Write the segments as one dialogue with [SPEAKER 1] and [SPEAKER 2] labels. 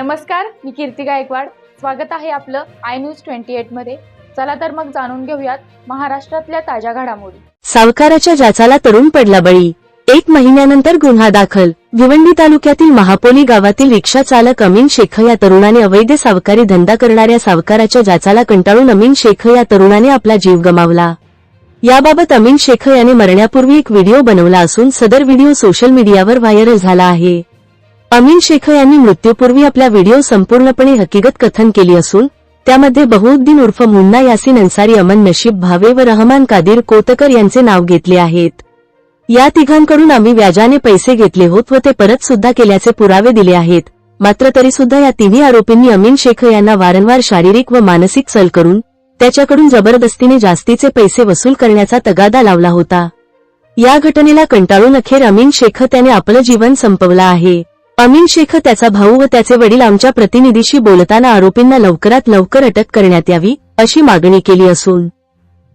[SPEAKER 1] नमस्कार मी कीर्ती गायकवाड. स्वागत आहे आपलं आय न्यूज ट्वेंटी एटमध्ये. चला तर मग जाणून घेऊयात महाराष्ट्रातल्या ताज्या घडामोडी.
[SPEAKER 2] सावकाराच्या जाचाला तरुण पडला बळी. एक महिन्यानंतर गुन्हा दाखल. भिवंडी तालुक्यातील महापोली गावातील रिक्षा चालक अमीन शेख या तरुणाने अवैध सावकारी धंदा करणाऱ्या सावकाराच्या जाचाला कंटाळून अमीन शेख या तरुणाने आपला जीव गमावला. याबाबत अमीन शेख याने मरण्यापूर्वी एक व्हिडिओ बनवला असून सदर व्हिडिओ सोशल मीडियावर व्हायरल झाला आहे. अमीन शेख यांनी मृत्यूपूर्वी आपला व्हिडिओ संपूर्णपणे हकीकत कथन केली असून त्यामध्ये बहुउद्दीन उर्फ मुन्ना यासीन अन्सारी अमन नशीब भावे व रहमान कादिर कोतकर यांचे नाव घेतले आहेत. या तिघांकडून आम्ही व्याजाने पैसे घेतले होत व ते परत सुद्धा केल्याचे पुरावे दिले आहेत. मात्र तरी सुद्धा या तिन्ही आरोपींनी अमीन शेख यांना वारंवार शारीरिक व मानसिक सल करून त्याच्याकडून जबरदस्तीने जास्तीचे पैसे वसूल करण्याचा तगादा लावला होता. या घटनेला कंटाळून अखेर अमीन शेख त्याने आपलं जीवन संपवलं आहे. अमीन शेख त्याचा भाऊ व त्याचे वडील आमच्या प्रतिनिधीशी बोलताना आरोपींना लवकरात लवकर अटक करण्यात यावी अशी मागणी केली असून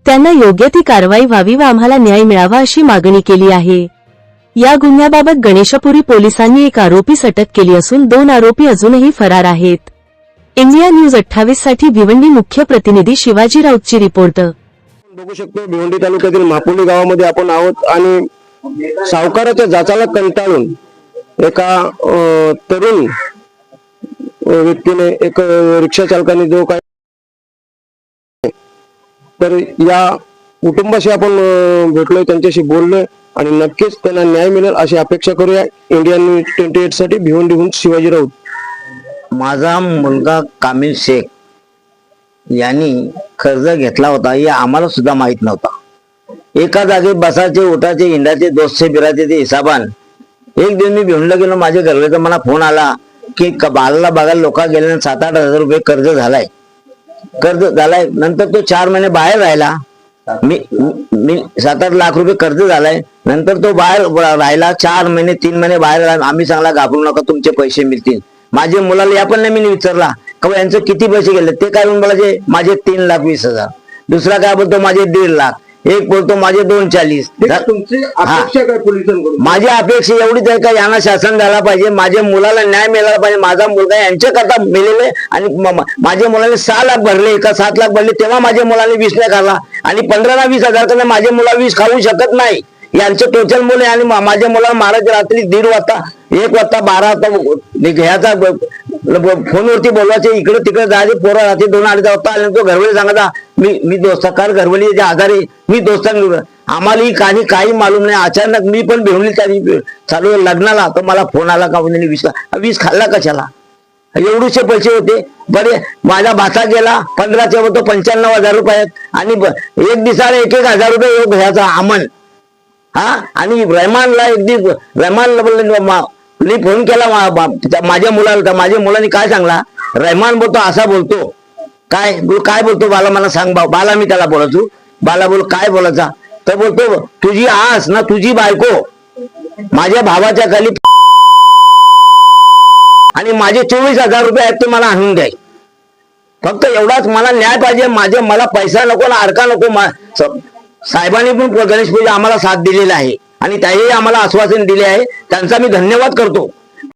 [SPEAKER 2] त्यांना योग्य ती कारवाई व्हावी व आम्हाला न्याय मिळावा अशी मागणी केली आहे. या गुन्ह्याबाबत गणेशपुरी पोलिसांनी एक आरोपीस अटक केली असून दोन आरोपी अजूनही फरार आहेत. इंडिया न्यूज अठ्ठावीससाठी भिवंडी मुख्य प्रतिनिधी शिवाजी राऊतची रिपोर्ट.
[SPEAKER 3] बघू शकतो भिवंडी तालुक्यातील मापोली गावामध्ये आपण आहोत आणि सावकाराच्या जाचाला कंटाळून एका अं, तरुण व्यक्तीने एक रिक्षा चालकाने जो काय तर या कुटुंबाशी आपण भेटलोय त्यांच्याशी बोललोय आणि नक्कीच त्यांना न्याय मिळेल अशी अपेक्षा करूया. इंडियन न्यूज ट्वेंटी एटसाठी भिवंडीहून शिवाजी राऊत.
[SPEAKER 4] माझा मुलगा कामिल शेख यांनी कर्ज घेतला होता हे आम्हाला सुद्धा माहीत नव्हता. एका जागी बसाचे उठाचे हिंडाचे दोस्तचे बिराचे ते हिसाबान एक दिवस मी भिवंडला गेलो माझ्या घरचा मला फोन आला की बालाला बाळाला बघायला लोक गेले सात आठ हजार रुपये कर्ज झालाय. कर्ज झालाय नंतर तो चार महिने बाहेर राहिला. मी मी- सात आठ लाख रुपये कर्ज झालाय नंतर तो बाहेर राहिला चार महिने तीन महिने बाहेर राहिला. आम्ही सांगला घाबरू नका तुमचे पैसे मिळतील. माझ्या मुलाला या पण नाही मी विचारला. का बा यांचं किती पैसे गेले? ते काय म्हणून बोलायचे माझे तीन लाख वीस हजार. दुसरा काय बोलतो माझे दीड लाख. एक बोलतो माझे दोन चाळीस.
[SPEAKER 3] तुमची. अपेक्षा काय पोलिसांकडून?
[SPEAKER 4] माझी अपेक्षा एवढीच आहे का यांना शासन द्यायला पाहिजे माझ्या मुलाला न्याय मिळाला पाहिजे माझा मुलगा यांच्याकरता मेलेले आणि माझ्या मुलाने सहा लाख भरले का सात लाख भरले तेव्हा माझ्या मुलाने वीस लाख खाल्ला आणि पंधरा वीस हजारकडे माझे मुला वीस खाऊ शकत नाही. यांचं टोचल मुले आणि माझ्या मुलाला महाराज रात्री दीड वाजता एक वाजता बारा वाजता घ्यायचा फोनवरती बोलवायचे इकडे तिकडे जायचे पोरं रात्री दोन अडीच वाजता आले तो घरवली सांगायचा मी मी दोस्ताकार घरवली जे आजारी मी दोस्तांना आम्हाला ही काही काही मालूम नाही अचानक मी पण भेवली त्या चालू लग्नाला तर मला फोन आला का म्हणजे वीस वीस खाल्ला कशाला एवढूशे पैसे होते बरे माझा भाचा गेला पंधराचे होतो पंच्याण्णव हजार रुपये आहेत. आणि एक दिसाला एक एक हजार रुपये घ्यायचा अमन हा आणि रहमानला एक दिवस रहमानला बोलले मी फोन केला बा- त्या- माझ्या मुलाला तर माझ्या मुलाने काय सांगला? रहमान बोलतो असा बोलतो. काय बोल काय बोलतो? बाला मला सांग बा बाला मी त्याला बोलायचो बाला बोल काय बोलायचा? तर बोलतो तुझी आस ना तुझी बायको माझ्या भावाच्या खाली आणि माझे चोवीस हजार रुपये आहेत ते मला आणून द्याय फक्त एवढाच मला न्याय पाहिजे. माझे मला पैसा नको ना अडका नको. साहेबांनी पण गणेश पूजा आम्हाला साथ दिलेला आहे. आणि त्याही आम्हाला आश्वासन दिले आहे. त्यांचा मी धन्यवाद करतो.